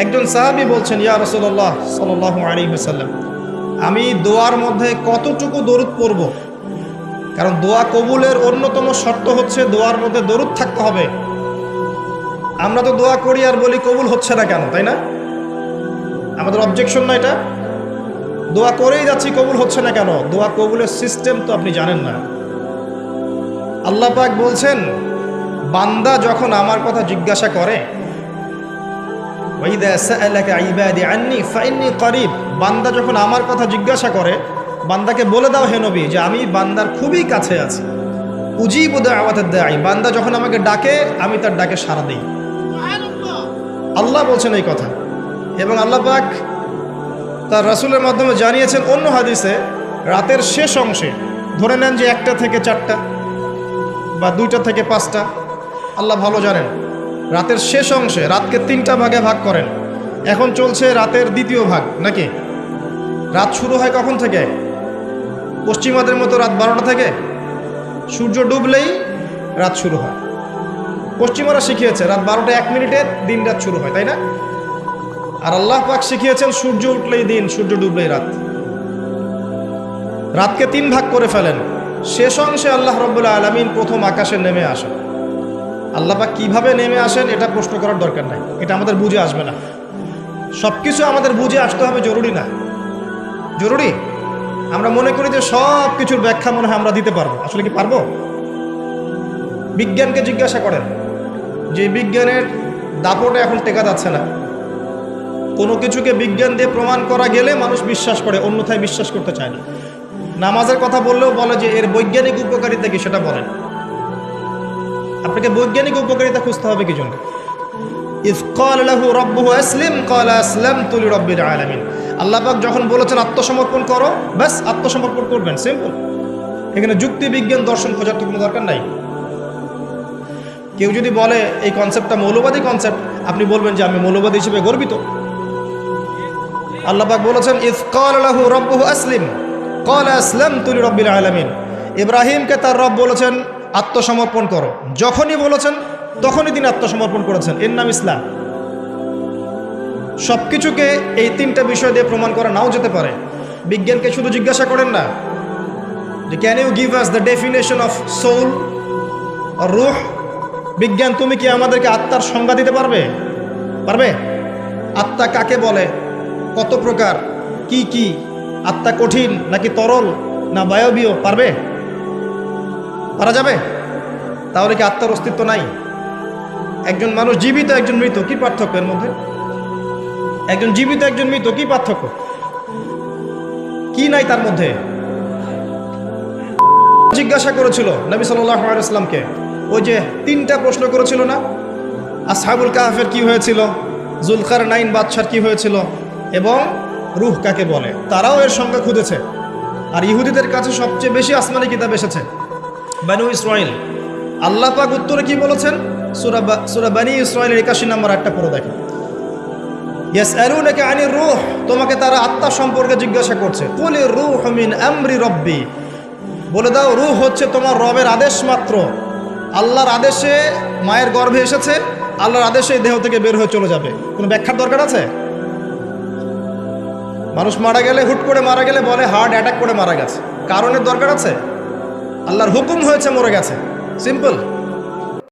একজন সাহাবি বলছেন, ইয়া রসল্লাহ সাল আলী সাল্লাম আমি দোয়ার মধ্যে কতটুকু দরুদ পড়ব? কারণ দোয়া কবুলের অন্যতম শর্ত হচ্ছে দোয়ার মধ্যে দরুদ থাকতে হবে। আমরা তো দোয়া করি আর বলি কবুল হচ্ছে না কেন, তাই না? আমাদের অবজেকশন না এটা? দোয়া করেই যাচ্ছি, কবুল হচ্ছে না কেন? দোয়া কবুলের সিস্টেম তো আপনি জানেন না। আল্লাহ পাক বলছেন, বান্দা যখন আমার কথা জিজ্ঞাসা করে বান্দা যখন আমার কথা জিজ্ঞাসা করে, বান্দাকে বলে দাও হে নবী যে আমি বান্দার খুবই কাছে আছি। উজিবু দাওয়াতাদ দাঈ। বান্দা যখন আমাকে ডাকে, আমি তার ডাকে সাড়া দিই। আল্লাহ বলছেন এই কথা। এবং আল্লাহ পাক তার রাসুলের মাধ্যমে জানিয়েছেন অন্য হাদিসে, রাতের শেষ অংশে, ধরে নেন যে একটা থেকে চারটা বা দুইটা থেকে পাঁচটা, আল্লাহ ভালো জানেন। রাতের শেষ অংশে রাতকে তিনটা ভাগে ভাগ করেন। এখন চলছে রাতের দ্বিতীয় ভাগ, নাকি? রাত শুরু হয় কখন থেকে? পশ্চিমাদের মতো রাত বারোটা থেকে? সূর্য ডুবলেই রাত শুরু হয়। পশ্চিমারা শিখিয়েছে, রাত বারোটা এক মিনিটে দিন রাত শুরু হয়, তাই না? আর আল্লাহ পাক শিখিয়েছেন, সূর্য উঠলেই দিন, সূর্য ডুবলেই রাত। রাতকে তিন ভাগ করে ফেলেন। শেষ অংশে আল্লাহ রব্বুল্লাহ আলমিন প্রথম আকাশে নেমে আসেন। আল্লাপাক কীভাবে নেমে আসেন, এটা প্রশ্ন করার দরকার নাই। এটা আমাদের বুঝে আসবে না। সব কিছু আমাদের বুঝে আসতে হবে, জরুরি না। জরুরি? আমরা মনে করি যে সব কিছুর ব্যাখ্যা মনে হয় আমরা দিতে পারব। আসলে কি পারব? বিজ্ঞানকে জিজ্ঞাসা করেন। যে বিজ্ঞানের দাপটে এখন টেকা যাচ্ছে না। কোনো কিছুকে বিজ্ঞান দিয়ে প্রমাণ করা গেলে মানুষ বিশ্বাস করে, অন্যথায় বিশ্বাস করতে চায় না। নামাজের কথা বললেও বলে যে এর বৈজ্ঞানিক উপকারিতা কি সেটা বলেন। আপনাকে বৈজ্ঞানিক উপকারিতা খুঁজতে হবে কি জন্য? আলামিন। যখন বলেছেন, আত্মসমর্পণ করো, ব্যাস, আত্মসমর্পণ করবেন। সিম্পল। এখানে যুক্তি, বিজ্ঞান, দর্শন খোঁজার তো কোনো দরকার নাই। কেউ যদি বলে, এই কনসেপ্টটা মৌলবাদী কনসেপ্ট আপনি বলবেন যে, আমি মৌলবাদী হিসেবে গর্বিত। আল্লাহ পাক বলেছেন ইফ কল লাহু রব্বুহু আসলিম কল আসলাম তুলি রব্বির আলামিন। ইব্রাহিমকে তার রব বলেছেন আত্মসমর্পণ করো। যখনই বলেছেন, তখনই তিনি আত্মসমর্পণ করেছেন। এর নাম ইসলাম। সব কিছুকে এই তিনটা বিষয় দিয়ে প্রমাণ করা নাও যেতে পারে। বিজ্ঞানকে শুধু জিজ্ঞাসা করেন না। যে can you give us the definition of soul রুহ বিজ্ঞান, তুমি কি আমাদেরকে আত্মার সংজ্ঞা দিতে পারবে? পারবে? আত্মা কাকে বলে? কত প্রকার? কি কি? আত্মা কঠিন নাকি তরল? না বায়বীয়? পারবে? পারা যাবে? তাহলে কি আত্মার অস্তিত্ব নাই? একজন মানুষ জীবিত, একজন মৃত, কি পার্থক্য এর মধ্যে? একজন জীবিত, একজন মৃত, কি পার্থক্য? কি নাই তার মধ্যে? জিজ্ঞাসা করেছিল নবী সাল্লামকে ওই যে তিনটা প্রশ্ন করেছিল না? আর আসহাবুল কাহাফের কি হয়েছিল? জুলকার নাইন বাদশার কি হয়েছিল? এবং রুহ কাকে বলে? তারাও এর সংখ্যা খুঁজেছে। আর ইহুদিদের কাছে সবচেয়ে বেশি আসমানি কিতাব এসেছে। বানু ইসরাইল। আল্লাহ পাক উত্তরে কি বলেছেন? সুরা সুরা বানি ইসরাইলের একাশি নম্বর একটা পড়ে দেখেন। ইয়াস নাকি আনি রুহ, তোমাকে তারা আত্মা সম্পর্কে জিজ্ঞাসা করছে। কুল রুহ মিন আমরি রব্বি। বলে দাও, রুহ হচ্ছে তোমার রবের আদেশ মাত্র। আল্লাহর আদেশে মায়ের গর্ভে এসেছে, আল্লাহর আদেশে দেহ থেকে বের হয়ে চলে যাবে। কোনো ব্যাখ্যার দরকার আছে? মানুষ মারা গেলে, হুট করে মারা গেলে বলে, হার্ট অ্যাটাক করে মারা গেছে। কারণের দরকার আছে? আল্লাহর হুকুম হয়েছে মরে গেছে। সিম্পল